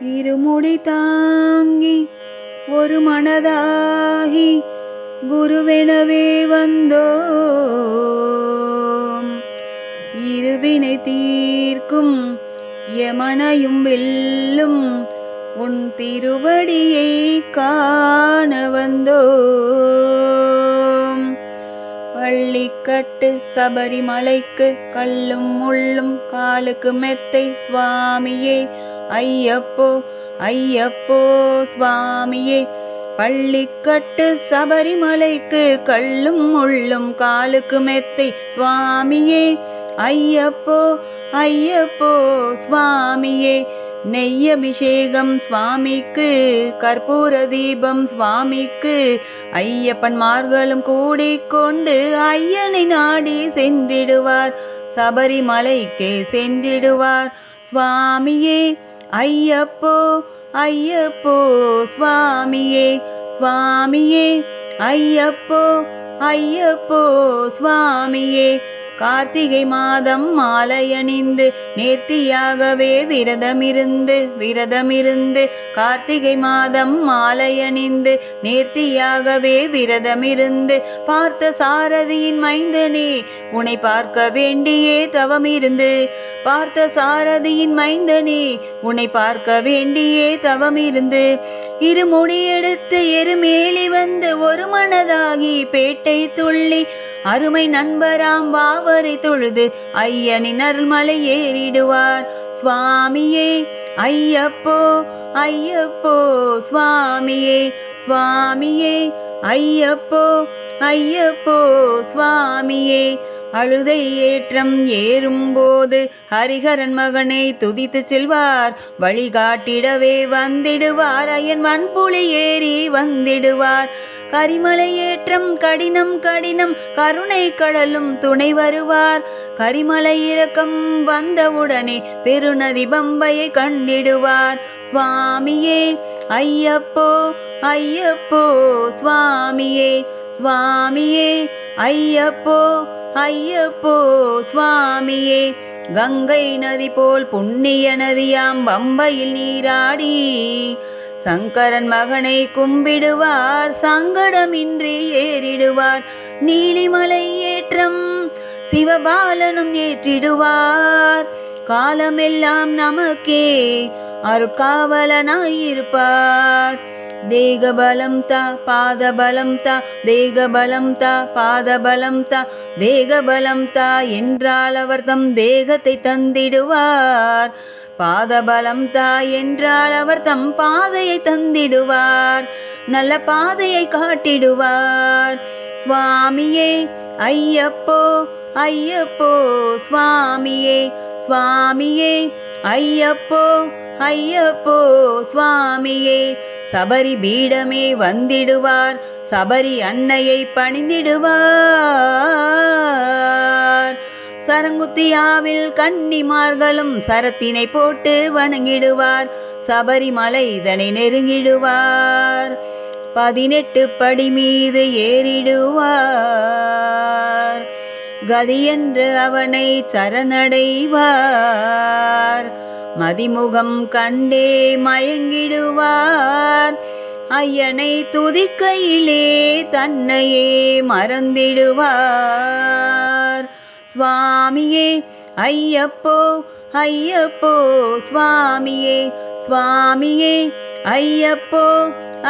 இருமுடி தாங்கி ஒரு மனதாகி குருவெனவே வந்தோ இருவினை தீர்க்கும் யமனையும் வெல்லும் உன் திருவடியை காண வந்தோம். பள்ளிக்கட்டு சபரிமலைக்கு கல்லும் முள்ளும் காலுக்கு மெத்தை சுவாமியே ஐயப்போ ஐயப்போ சுவாமியே. பள்ளிக்கட்டு சபரிமலைக்கு கள்ளும் முள்ளும் காலுக்கு மெத்தை சுவாமியே. ஐயப்போ ஐயப்போ சுவாமியே. நெய்யபிஷேகம் சுவாமிக்கு கற்பூர தீபம் சுவாமிக்கு. ஐயப்பன்மார்களும் கூடிக்கொண்டு ஐயனை நாடி சென்றிடுவார். சபரிமலைக்கே சென்றிடுவார். சுவாமியே. അയ്യപ്പോ അയ്യപ്പോ സ്വാമിയേ സ്വാമിയേ അയ്യപ്പോ അയ്യപ്പോ സ്വാമിയേ. கார்த்திகை மாதம் மாலையணிந்து நேர்த்தியாகவே விரதமிருந்து விரதமிருந்து கார்த்திகை மாதம் மாலையணிந்து நேர்த்தியாகவே விரதமிருந்து பார்த்த சாரதியின் மைந்தனே உன்னை பார்க்க வேண்டியே தவமிருந்து. பார்த்த சாரதியின் மைந்தனே உன்னை பார்க்க வேண்டியே தவமிருந்து. இருமுடி எடுத்து எருமேலி வந்து ஒரு மனதாகி பேட்டை துள்ளி அருமை நண்பராம் வாவரை தொழுது ஐயனின் அருள்மலை ஏறிடுவார். சுவாமியே ஐயப்போ ஐயப்போ சுவாமியே சுவாமியே ஐயப்போ ஐயப்போ சுவாமியே. அழுதை ஏற்றம் ஏறும்போது ஹரிஹரன் மகனை துதித்து செல்வார். வழிகாட்டிடவே வந்திடுவார். அயன் மண்புலி ஏறி வந்திடுவார். கரிமலை ஏற்றம் கடினம் கடினம் கருணை கடலும் துணை வருவார். கரிமலை இறக்கம் வந்தவுடனே பெருநதி பம்பையை கண்டிடுவார் சுவாமியே ஐயப்போ ஐயப்போ சுவாமியே சுவாமியே ஐயப்போ ஐயப்போ சுவாமியே. கங்கை நதி போல் புண்ணிய நதியாம் பம்பையில் நீராடி சங்கரன் மகனை கும்பிடுவார் சங்கடமின்றி ஏறிடுவார். நீலிமலை ஏற்றம் சிவபாலனும் ஏற்றிடுவார். காலமெல்லாம் நமக்கே அருட்காவலனாயிருப்பார். தேகபலம் தா பாதபலம் தா தேகபலம் தா பாதபலம் தா தேகபலம் தா என்றால் அவர் தம் தேகத்தை தந்திடுவார். பாதபலம் தாய் என்றால் அவர் தம் பாதையை தந்திடுவார். நல்ல பாதையை காட்டிடுவார். சுவாமியே ஐயப்போ ஐயப்போ சுவாமியே சுவாமியே ஐயப்போ ஐயப்போ சுவாமியே. சபரி பீடமே வந்திடுவார். சபரி அன்னையை பணிந்திடுவார். சரங்குத்தியாவில் கன்னிமார்களும் சரத்தினை போட்டு வணங்கிடுவார். சபரிமலை இதனை நெருங்கிடுவார். பதினெட்டு படி மீது ஏறிடுவார். கதியென்று அவனை சரணடைவார். மதிமுகம் கண்டே மயங்கிடுவார். ஐயனை துதிக்கையிலே தன்னையே மறந்திடுவார். സ്വാമിയേ അയ്യപ്പോ അയ്യപ്പോ സ്വാമിയേ സ്വാമിയേ അയ്യപ്പോ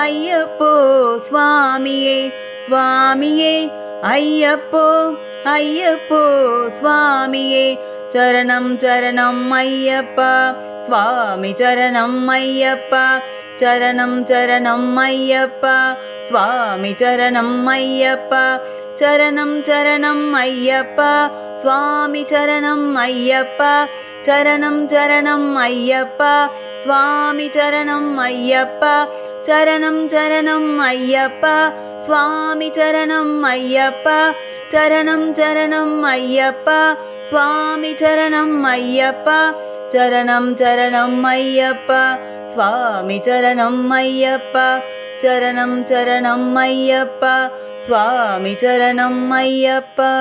അയ്യപ്പോ സ്വാമിയേ സ്വാമിയേ അയ്യപ്പോ അയ്യപ്പോ സ്വാമിയേ ചരണം ചരണം അയ്യപ്പ സ്വാമി ചരണം അയ്യപ്പ ചരണം ചരണം അയ്യപ്പ സ്വാമി ചരണം അയ്യപ്പ ചരണം ചരണം അയ്യപ്പ സ്വാമി ചരണം അയ്യപ്പ ചരണം ചരണം അയ്യപ്പ സ്വാമി ചരണം അയ്യപ്പ ചരണം ചരണം അയ്യപ്പ സ്വാമി ചരണം അയ്യപ്പ ചരണം ചരണം അയ്യപ്പ സ്വാമി ചരണം അയ്യപ്പ ചരണം ചരണം അയ്യപ്പ സ്വാമി ചരണം അയ്യപ്പ ചരണം ചരണം അയ്യപ്പ சுவாமி சரணம் ஐயப்பா.